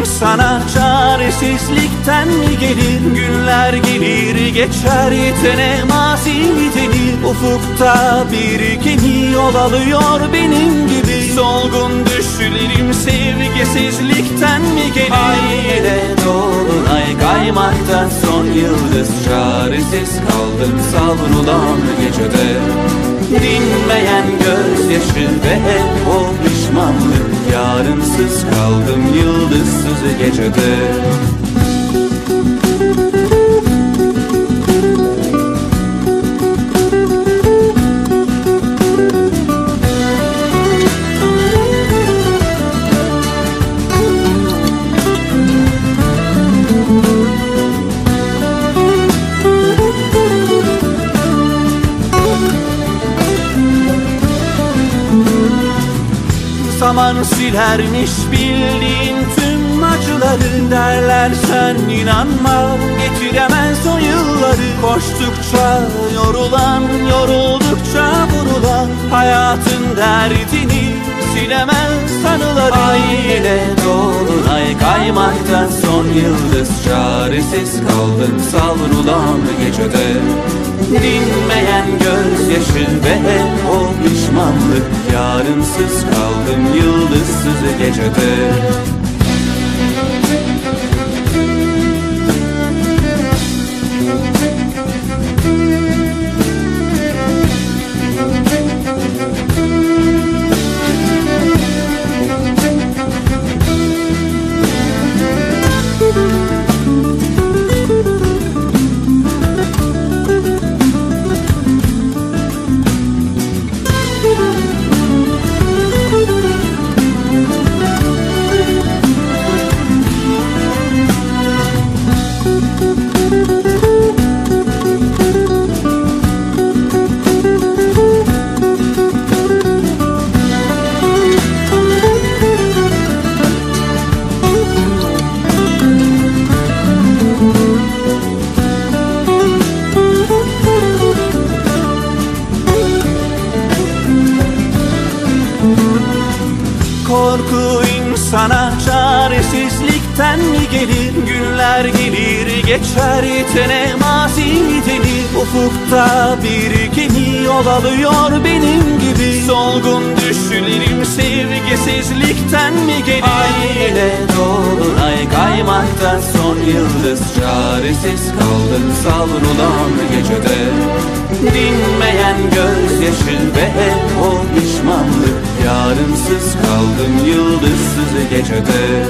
insana çaresizlikten mi gelir? Günler gelir geçer yetene mazi denir? Ufukta bir gemi yol alıyor benim gibi. Solgun düşlerim sevgisizlikten mi gelir? Aile dolunay kaymakta son yıldız. Çaresiz kaldım savrulan gecede. Dinmeyen gözyaşı ve hep o pişmanlık Yarınsız kaldım yıldızsız gecede Zaman silermiş bildiğin tüm acıları Derler. Sen inanma getiremez o yılları. Koştukça yorulan yoruldukça vurulan Hayatın derdini silemez Aile dolunay kaymakta son yıldız Çaresiz kaldım savrulan gecede Dinmeyen gözyaşı ve hep o pişmanlık. Yarınsız kaldım yıldızsız gecede Korku insana çaresizlikten mi gelir? Günler gelir geçer yetene mazi denir? Ufukta bir gemi yol alıyor benim gibi. Solgun düşlerim sevgisizlikten mi gelir? Aile dolunay kaymakta son yıldız. Çaresiz kaldım savrulan gecede Dinmeyen gözyaşı ve hep o pişmanlık. Yarımsız kaldım yıldızsız gecede